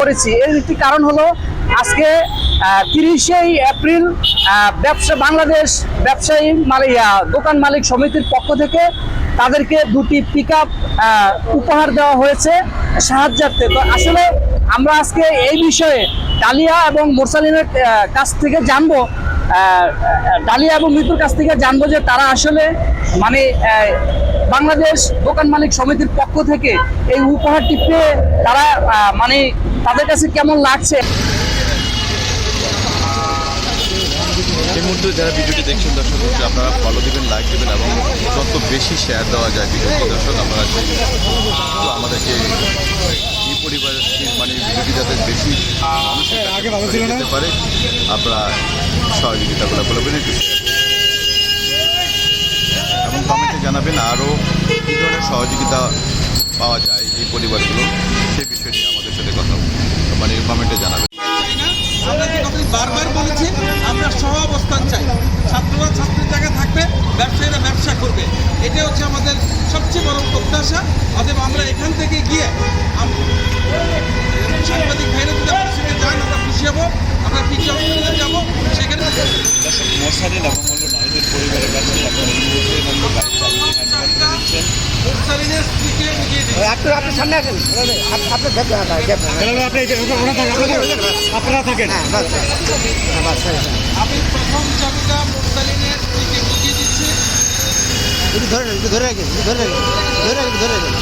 করেছি। এর একটি কারণ হলো আজকে তিরিশেই এপ্রিল ব্যবসা, বাংলাদেশ ব্যবসায়ী মালিক দোকান মালিক সমিতির পক্ষ থেকে তাদেরকে দুটি পিক উপহার দেওয়া হয়েছে সাহায্যার্থে। তো আসলে আমরা আজকে এই বিষয়ে ডালিয়া এবং মোরসালিনের কাছ থেকে জানব ডালিয়া এবং মৃত্যুর কাছ থেকে জানব যে তারা আসলে মানে বাংলাদেশ দোকান মালিক সমিতির পক্ষ থেকে এই উপহারটি পেয়ে তারা মানে তাদের কাছে কেমন লাগছে এই মুহূর্তে যারা ভিডিওটি দেখছেন দর্শক বন্ধু, আপনারা ফলো দিবেন লাইক দেবেন এবং যত বেশি শেয়ার দেওয়া যায় ভিডিওটি দর্শক আপনারা তো আমাদেরকে এই পরিবারের মানে ভিডিওটি যাতে বেশি মানুষের যেতে পারে আপনারা সহযোগিতাগুলো বলবেন একটু। এবং কমেন্টে জানাবেন আরও কী ধরনের সহযোগিতা পাওয়া যায় এই পরিবারগুলো সেই কথা মানে কমেন্টে জানাবেন আমরা যে বারবার বলেছি, আমরা সহ অবস্থান চাই। ছাত্ররা ছাত্রের জায়গায় থাকবে, ব্যবসায়ীরা ব্যবসা করবে। এটা হচ্ছে আমাদের সবচেয়ে বড় প্রত্যাশা। অতএব আমরা এখান থেকে গিয়ে সাংবাদিক ভাইরা যদি সঙ্গে যান, আমরা খুশি হব। আমরা সেখানে নারীদের পরিবারের কাছে আপনারা স্ত্রীকে সামনে আসেন। দেখবেন আপনারা থাকেন হ্যাঁ বাস হ্যাঁ বাস। আমি প্রথম চাবিটা মুরসালিনের স্ত্রীকে বুঝিয়ে দিচ্ছি। একটু ধরে রাখেন, একটু ধরে রাখেন একটু ধরে রাখেন ধরে রাখেন ধরে রাখেন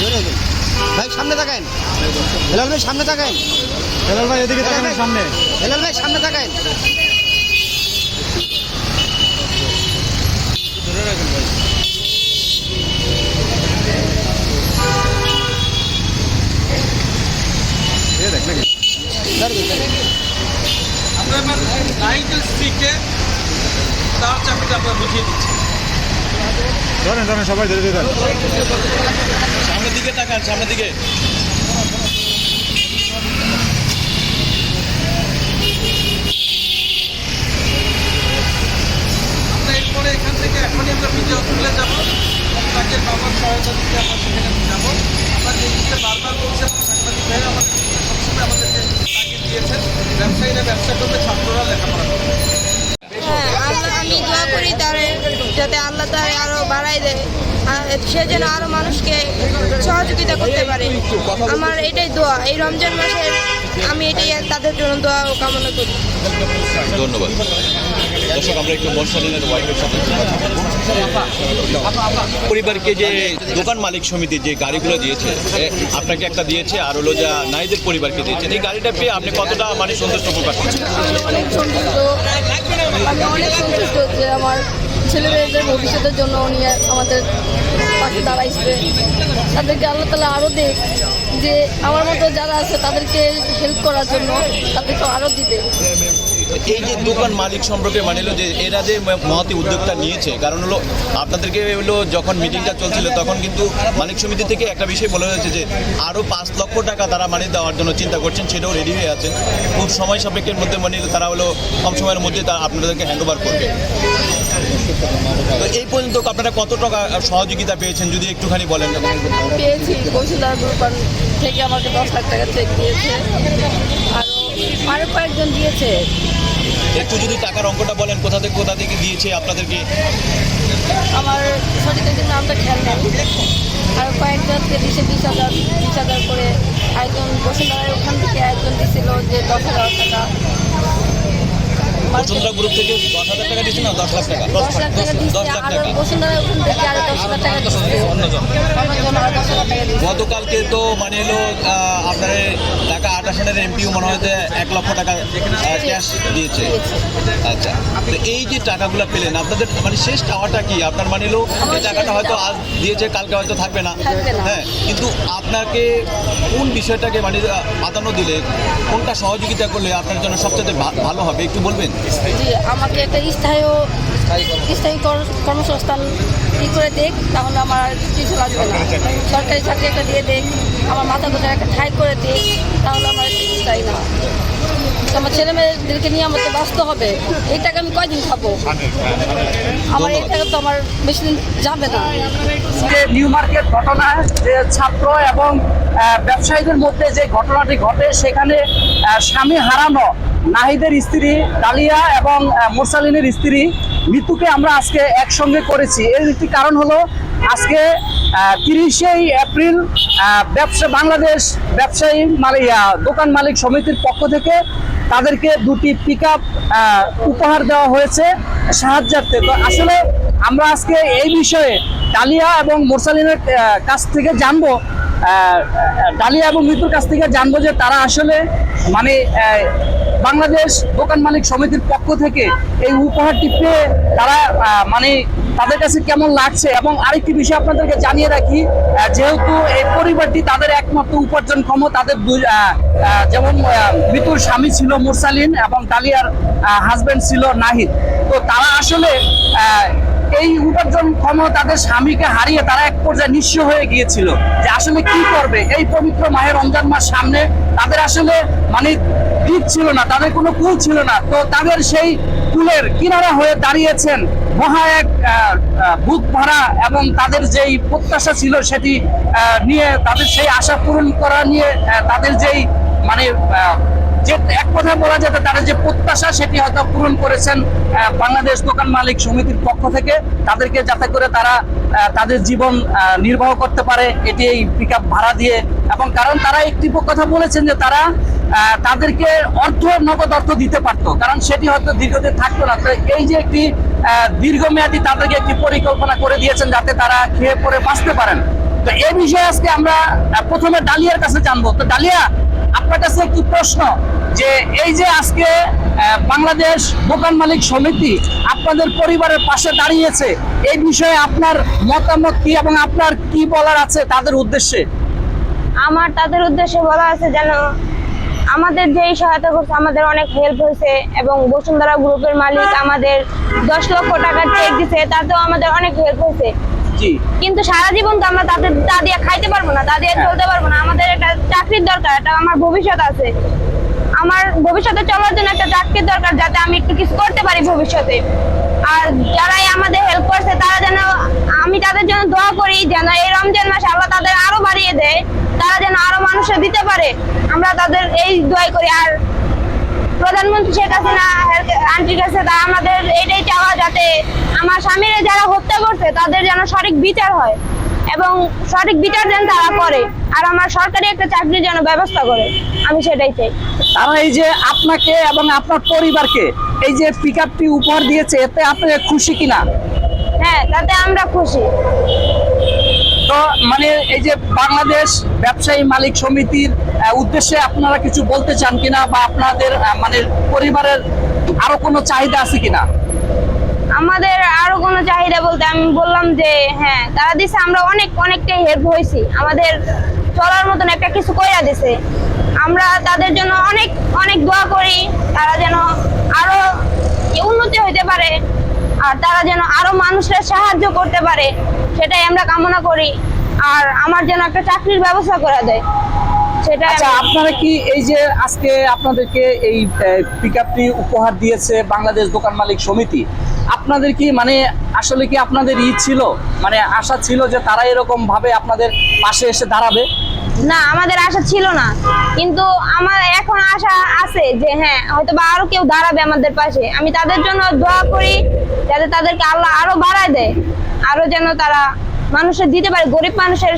ধরে রাখেন। ভাই সামনে তাকান হেলাল ভাই সামনে তাকান হেলাল ভাই এদিকে তাকান সামনে। হেলাল ভাই সামনে রাখেন। আমরা এবার স্ত্রীকে তার চাবিটা আমরা বুঝিয়ে দিচ্ছি। ধরেন ধরেন সবাই ধরে ধরে। সামনের দিকে তাকান সামনের দিকে আমরা এরপরে এখান থেকে এখনই আমরা বিজয় হসপিটালে যাব তাকে বাবার সহায়তা দিতে আমরা সেখানে যাব আমরা যে জিনিসটা বারবার বলছি আমরা সাংবাদিক ভাইরা আমাদের সবসময় আমাদেরকে তাকে দিয়েছেন ব্যবসায়ীরা ব্যবসা করবে ছাত্ররা লেখাপড়া করবে হ্যাঁ আল্লাহ আমি দোয়া করি তার যাতে আল্লাহ তার আরও বাড়াই দেয় আর সে যেন আরও মানুষকে সহযোগিতা করতে পারে। আমার এটাই দোয়া। এই রমজান মাসের আমি এটাই তাদের জন্য দোয়া ও কামনা করি। ধন্যবাদ। দর্শক আমরা একটু ওয়াইফের সাথে। পরিবারকে যে দোকান মালিক সমিতি যে গাড়িগুলো দিয়েছে আপনাকে একটা দিয়েছে আর হলো যা নাইদের পরিবারকে দিয়েছে। এই গাড়িটা পেয়ে আপনি কতটা মানে সন্তুষ্ট প্রকাশ করছেন? অনেক সন্তুষ্ট। আমি অনেক সন্তুষ্ট যে আমার ছেলেমেয়েদের ভবিষ্যতের জন্য উনি আমাদের পাশে দাঁড়াইছে তাদেরকে আল্লাহ তালা আরও দেখ যে আমার মতো যারা আছে তাদেরকে হেল্প করার জন্য তাদেরকে আরও দিবে। এই যে দোকান মালিক সম্পর্কে মানে হলো যে এরা যে মহতি উদ্যোগটা নিয়েছে, কারণ হলো আপনাদেরকে হলো যখন মিটিংটা চলছিল তখন কিন্তু মালিক সমিতি থেকে একটা বিষয় বলা হয়েছে যে আরও পাঁচ লক্ষ টাকা তারা মানে দেওয়ার জন্য চিন্তা করছেন, সেটাও রেডি হয়ে আছেন। খুব সময় সাপেক্ষের মধ্যে মানে তারা হলো কম সময়ের মধ্যে তারা আপনাদেরকে হ্যান্ড ওভার করবে। তো এই পর্যন্ত আপনারা কত টাকা সহযোগিতা পেয়েছেন যদি একটুখানি বলেন? পেয়েছি কৌশলদার দোকান থেকে আমাকে দশ লাখ টাকা চেক দিয়েছে। আরও আরও কয়েকজন দিয়েছে। একটু যদি টাকার অঙ্কটা বলেন কোথা থেকে কোথা থেকে দিয়েছে আপনাদেরকে? আমার সঠিক একজন নামটা খেয়াল নেই। আর কয়েকজনকে দিছে বিশ হাজার বিশ হাজার করে। একজন বসুন্ধরার ওখান থেকে একজন দিছিল যে দশ হাজার টাকা। বসুন্ধরা গ্রুপ থেকে দশ হাজার টাকা দিয়েছে না দশ লাখ টাকা? দশ লাখ টাকা দশ লাখ টাকা। বসুন্ধরার ওখান থেকে আরও দশ হাজার টাকা দিচ্ছে। অন্যজন। গতকালকে তো মানে এলো আপনার ঢাকা এমপিও মনে হয় যে এক লক্ষ টাকা ক্যাশ দিয়েছে। আচ্ছা তো এই যে টাকাগুলো পেলেন আপনাদের মানে শেষ টাকাটা কি? আপনার মানে এলো এই টাকাটা হয়তো আজ দিয়েছে কালকে হয়তো থাকবে না। হ্যাঁ কিন্তু আপনাকে কোন বিষয়টাকে মানে প্রাধান্য দিলে কোনটা সহযোগিতা করলে আপনার জন্য সবচেয়ে ভালো হবে? একটু বলবেন? জি আমাকে একটা স্থায়ী স্থায়ী কর্মসংস্থান ই করে দেখ তাহলে আমার কিছু লাগবে না। সরকারি চাকরি একটা দিয়ে দেখ। আমার মাথা গোছার একটা ঠাই করে দিই, তাহলে আমার চাই না। আমার ছেলে মেয়েদেরকে নিয়ে আমাকে বাঁচতে হবে। এই টাকা আমি কয়দিন খাব? আমার এই টাকা তো আমার বেশি দিন যাবে না। যে নিউ মার্কেট ঘটনা, যে ছাত্র এবং ব্যবসায়ীদের মধ্যে যে ঘটনাটি ঘটে, সেখানে স্বামী হারানো নাহিদের স্ত্রী ডালিয়া এবং মোরসালিনের স্ত্রী মৃত্যুকে আমরা আজকে একসঙ্গে করেছি। এর একটি কারণ হলো আজকে তিরিশেই এপ্রিল ব্যবসা বাংলাদেশ ব্যবসায়ী মালিয়া দোকান মালিক সমিতির পক্ষ থেকে তাদেরকে দুটি পিক উপহার দেওয়া হয়েছে সাহায্যার্থে। তো আসলে আমরা আজকে এই বিষয়ে ডালিয়া এবং মোরসালিনের কাছ থেকে জানব ডালিয়া এবং মৃত্যুর কাছ থেকে জানব যে তারা আসলে মানে বাংলাদেশ দোকান মালিক সমিতির পক্ষ থেকে এই উপহারটি পেয়ে তারা মানে তাদের কাছে কেমন লাগছে? এবং আরেকটি বিষয় আপনাদেরকে জানিয়ে রাখি যেহেতু এই পরিবারটি তাদের একমাত্র উপার্জনক্ষম তাদের দুই- যেমন মৃত্যুর স্বামী ছিল মুরসালিন এবং ডালিয়ার হাজবেন্ড ছিল নাহিদ। তো তারা আসলে এই উপার্জন ক্ষম তাদের স্বামীকে হারিয়ে তারা এক পর্যায়ে নিঃস্ব হয়ে গিয়েছিল যে আসলে কি করবে। এই পবিত্র মাহের রমজান মাস সামনে তাদের আসলে মানে দিক ছিল না, তাদের কোনো কুল ছিল না। তো তাদের সেই কুলের কিনারা হয়ে দাঁড়িয়েছেন মহা এক বুক ভরা এবং তাদের যেই প্রত্যাশা ছিল সেটি নিয়ে তাদের সেই আশা পূরণ করা নিয়ে তাদের যেই মানে যে এক কথা বলা যেত তাদের যে প্রত্যাশা সেটি হয়তো পূরণ করেছেন বাংলাদেশ দোকান মালিক সমিতির পক্ষ থেকে। তাদেরকে যাতে করে তারা তাদের জীবন নির্বাহ করতে পারে, এটি এই পিক ভাড়া দিয়ে এবং কারণ তারা একটি কথা বলেছেন যে তারা তাদেরকে অর্থ, নগদ অর্থ দিতে পারতো। কারণ সেটি হয়তো দীর্ঘদিন থাকতো না। তো এই যে একটি দীর্ঘমেয়াদী তাদেরকে একটি পরিকল্পনা করে দিয়েছেন যাতে তারা খেয়ে পরে বাঁচতে পারেন। তো এই বিষয়ে আজকে আমরা প্রথমে ডালিয়ার কাছে জানব। তো ডালিয়া, আপনার কাছে একটি প্রশ্ন যে এই যে আজকে বাংলাদেশ দোকান মালিক সমিতি আপনাদের পরিবারের পাশে দাঁড়িয়েছে, এই বিষয়ে আপনার মতামত কি এবং আপনার কি বলার আছে তাদের উদ্দেশ্যে? আমার তাদের উদ্দেশ্যে বলা আছে যেন আমাদের যেই সহায়তা করছে আমাদের অনেক হেল্প হয়েছে এবং বসুন্ধরা গ্রুপের মালিক আমাদের দশ লক্ষ টাকার চেক দিছে তাতেও আমাদের অনেক হেল্প হয়েছে। কিন্তু সারা জীবন তো আমরা তাদের তা দিয়ে খাইতে পারব না তা দিয়ে চলতে পারব না। আমাদের একটা চাকরির দরকার এটা আমার ভবিষ্যৎ আছে। আমার ভবিষ্যতে চলার জন্য একটা চাকরির দরকার যাতে আমি একটু কিছু করতে পারি ভবিষ্যতে। আর যারাই আমাদের হেল্প করছে তারা যেন আমি তাদের জন্য দোয়া করি যেন এই রমজান মাসে আল্লাহ তাদের আরও বাড়িয়ে দেয়। তারা যেন আরও মানুষের দিতে পারে। আমরা তাদের এই দোয়াই করি। আর প্রধানমন্ত্রী শেখ হাসিনা আন্টির কাছে তা আমাদের এটাই চাওয়া যাতে আমার স্বামীরা যারা হত্যা করছে তাদের যেন সঠিক বিচার হয় এবং সঠিক বিচার যেন তারা করে। আর আমার সরকারি একটা চাকরির যেন ব্যবস্থা করে। আমি সেটাই চাই। তারা এই যে আপনাকে এবং আপনার পরিবারকে এই যে পিক উপহার দিয়েছে এতে আপনি খুশি কিনা? হ্যাঁ তাতে আমরা খুশি। তো মানে এই যে বাংলাদেশ ব্যবসায়ী মালিক সমিতির উদ্দেশ্যে আপনারা কিছু বলতে চান কিনা বা আপনাদের মানে পরিবারের আরও কোনো চাহিদা আছে কিনা? আমাদের আরও কোনো চাহিদা বলতে আমি বললাম যে হ্যাঁ তারা দিছে, আমরা অনেক, অনেকটাই হেল্প হয়েছি। আমাদের চলার মতন একটা কিছু কইরা দিছে। আমরা তাদের জন্য অনেক অনেক দোয়া করি, তারা যেন আরও উন্নতি হইতে পারে। আর তারা যেন আরও মানুষরা সাহায্য করতে পারে, সেটাই আমরা কামনা করি। আর আমার যেন একটা চাকরির ব্যবস্থা করা দেয় সেটাই আচ্ছা আপনারা কি এই যে আজকে আপনাদেরকে এই পিক উপহার দিয়েছে বাংলাদেশ দোকান মালিক সমিতি আপনাদের কি মানে আসলে কি আপনাদের ই ছিল? মানে আশা ছিল যে তারা এরকম ভাবে আপনাদের পাশে এসে দাঁড়াবে? না আমাদের আশা ছিল না। কিন্তু আমার এখন আশা আছে যে হ্যাঁ হয়তো বা আরও কেউ দাঁড়াবে আমাদের পাশে। আমি তাদের জন্য দোয়া করি যাতে তাদেরকে আল্লাহ আরও বাড়ায় দেয় আরও যেন তারা মানুষের দিতে পারে গরিব মানুষের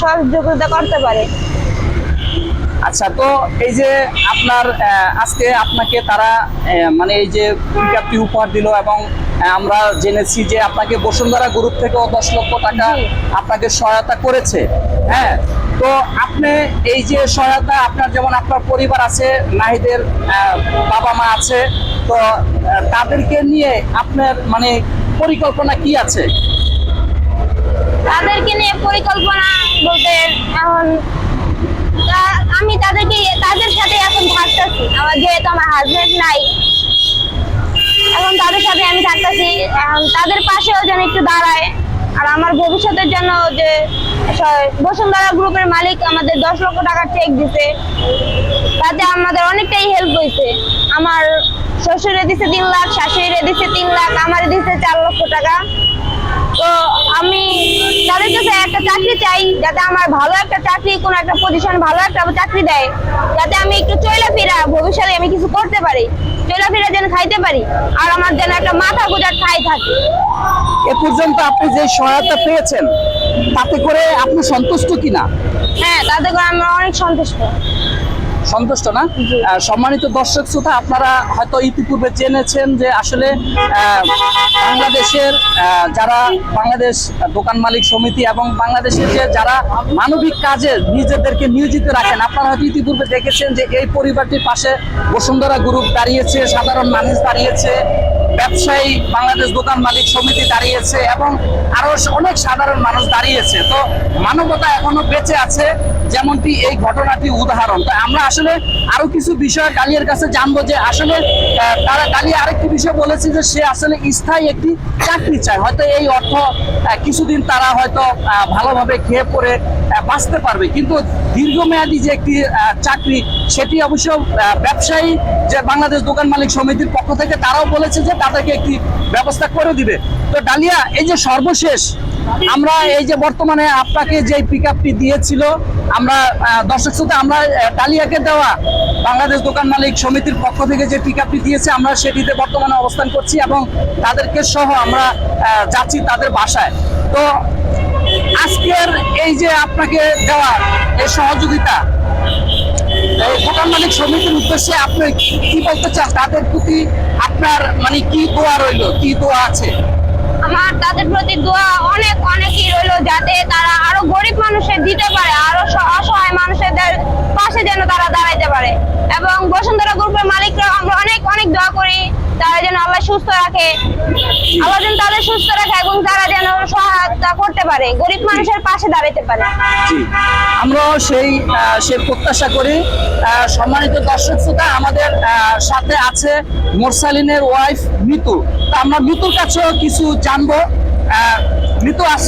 সহযোগিতা করতে পারে। আচ্ছা তো এই যে আপনার আজকে আপনাকে তারা মানে এই যে পিকআপটি উপহার দিল এবং আমরা জেনেছি যে আপনাকে বসুন্ধরা গ্রুপ থেকেও দশ লক্ষ টাকা আপনাকে সহায়তা করেছে হ্যাঁ? তো আপনি এই যে সহায়তা আপনার যেমন আপনার পরিবার আছে নাহিদের বাবা মা আছে তো তাদেরকে নিয়ে আপনার মানে পরিকল্পনা কি আছে? তাদেরকে নিয়ে পরিকল্পনা বলতে এখন আমি তাদেরকে তাদের সাথে এখন থাকতেছি। আমার যেহেতু আমার হাজবেন্ড নাই, এখন তাদের সাথে আমি থাকতেছি। এখন তাদের পাশেও যেন একটু দাঁড়ায়। আর আমার ভবিষ্যতের জন্য যে বসুন্ধরা গ্রুপের মালিক আমাদের দশ লক্ষ টাকার চেক দিতে তাতে আমাদের অনেকটাই হেল্প হয়েছে আমার শ্বশুরে দিছে তিন লাখ, শাশুড়িরে দিছে তিন লাখ, আমার দিছে চার লক্ষ টাকা। তো আমি একটা চাকরি চাই যাতে আমার ভালো একটা চাকরি কোনো একটা পজিশন ভালো একটা চাকরি দেয় যাতে আমি একটু চলাফেরা ভবিষ্যতে আমি কিছু করতে পারি চলাফেরা যেন খাইতে পারি আর আমার যেন একটা মাথা গোজার ঠাই থাকে। এ পর্যন্ত আপনি যে সহায়তা পেয়েছেন তাতে করে আপনি সন্তুষ্ট কিনা? হ্যাঁ তাতে করে আমি অনেক সন্তুষ্ট। সন্তুষ্ট না? সম্মানিত দর্শক শ্রোতা আপনারা হয়তো ইতিপূর্বে জেনেছেন যে আসলে বাংলাদেশের যারা বাংলাদেশ দোকান মালিক সমিতি এবং বাংলাদেশের যে যারা মানবিক কাজে নিজেদেরকে নিয়োজিত রাখেন আপনারা হয়তো ইতিপূর্বে দেখেছেন যে এই পরিবারটির পাশে বসুন্ধরা গ্রুপ দাঁড়িয়েছে সাধারণ মানুষ দাঁড়িয়েছে ব্যবসায়ী বাংলাদেশ দোকান মালিক সমিতি দাঁড়িয়েছে এবং আরও অনেক সাধারণ মানুষ দাঁড়িয়েছে। তো মানবতা এখনও বেঁচে আছে, যেমনটি এই ঘটনাটি উদাহরণ। তো আমরা আসলে আরও কিছু বিষয় ডালিয়ার কাছে জানব যে আসলে তারা ডালিয়া আরেকটি বিষয় বলেছে যে সে আসলে স্থায়ী একটি চাকরি চায়। হয়তো এই অর্থ কিছুদিন তারা হয়তো ভালোভাবে খেয়ে পরে বাঁচতে পারবে। কিন্তু দীর্ঘমেয়াদী যে একটি চাকরি, সেটি অবশ্য ব্যবসায়ী যে বাংলাদেশ দোকান মালিক সমিতির পক্ষ থেকে তারাও বলেছে যে তাদেরকে একটি ব্যবস্থা করে দিবে। তো ডালিয়া, এই যে সর্বশেষ, আমরা এই যে বর্তমানে আপনাকে যে পিক দিয়েছিল, আমরা দর্শক শ্রোতা, আমরা ডালিয়াকে দেওয়া বাংলাদেশ দোকান মালিক সমিতির পক্ষ থেকে যে পিক দিয়েছে, আমরা সেটিতে বর্তমানে অবস্থান করছি এবং তাদেরকে সহ আমরা যাচ্ছি তাদের বাসায়। তো আজকের এই যে আপনাকে দেওয়া এই সহযোগিতা দোকান মালিক সমিতির উদ্দেশ্যে আপনি কি বলতে চান? তাদের প্রতি আপনার মানে কি দোয়া রইল? কি দোয়া আছে? আমার তাদের প্রতি দোয়া অনেক, অনেকই রইল যাতে তারা আরও গরিব মানুষের দিতে পারে, আরও অসহায় মানুষদের পাশে যেন তারা দাঁড়াইতে পারে। এবং বসুন্ধরা গ্রুপের মালিকরা আমরা অনেক অনেক দোয়া করি। তারা যেন আল্লাহ সুস্থ রাখে। আল্লাহ যেন তাদের সুস্থ রাখে এবং তারা যেন সহায়তা করতে পারে। গরিব মানুষের পাশে দাঁড়াতে পারে। আমরাও সেই সে প্রত্যাশা করি। সম্মানিত দর্শক শ্রোতা, আমাদের সাথে আছে মোরসালিনের ওয়াইফ মিতু। তা আমরা মিতুর কাছেও কিছু জানব। মিতু আস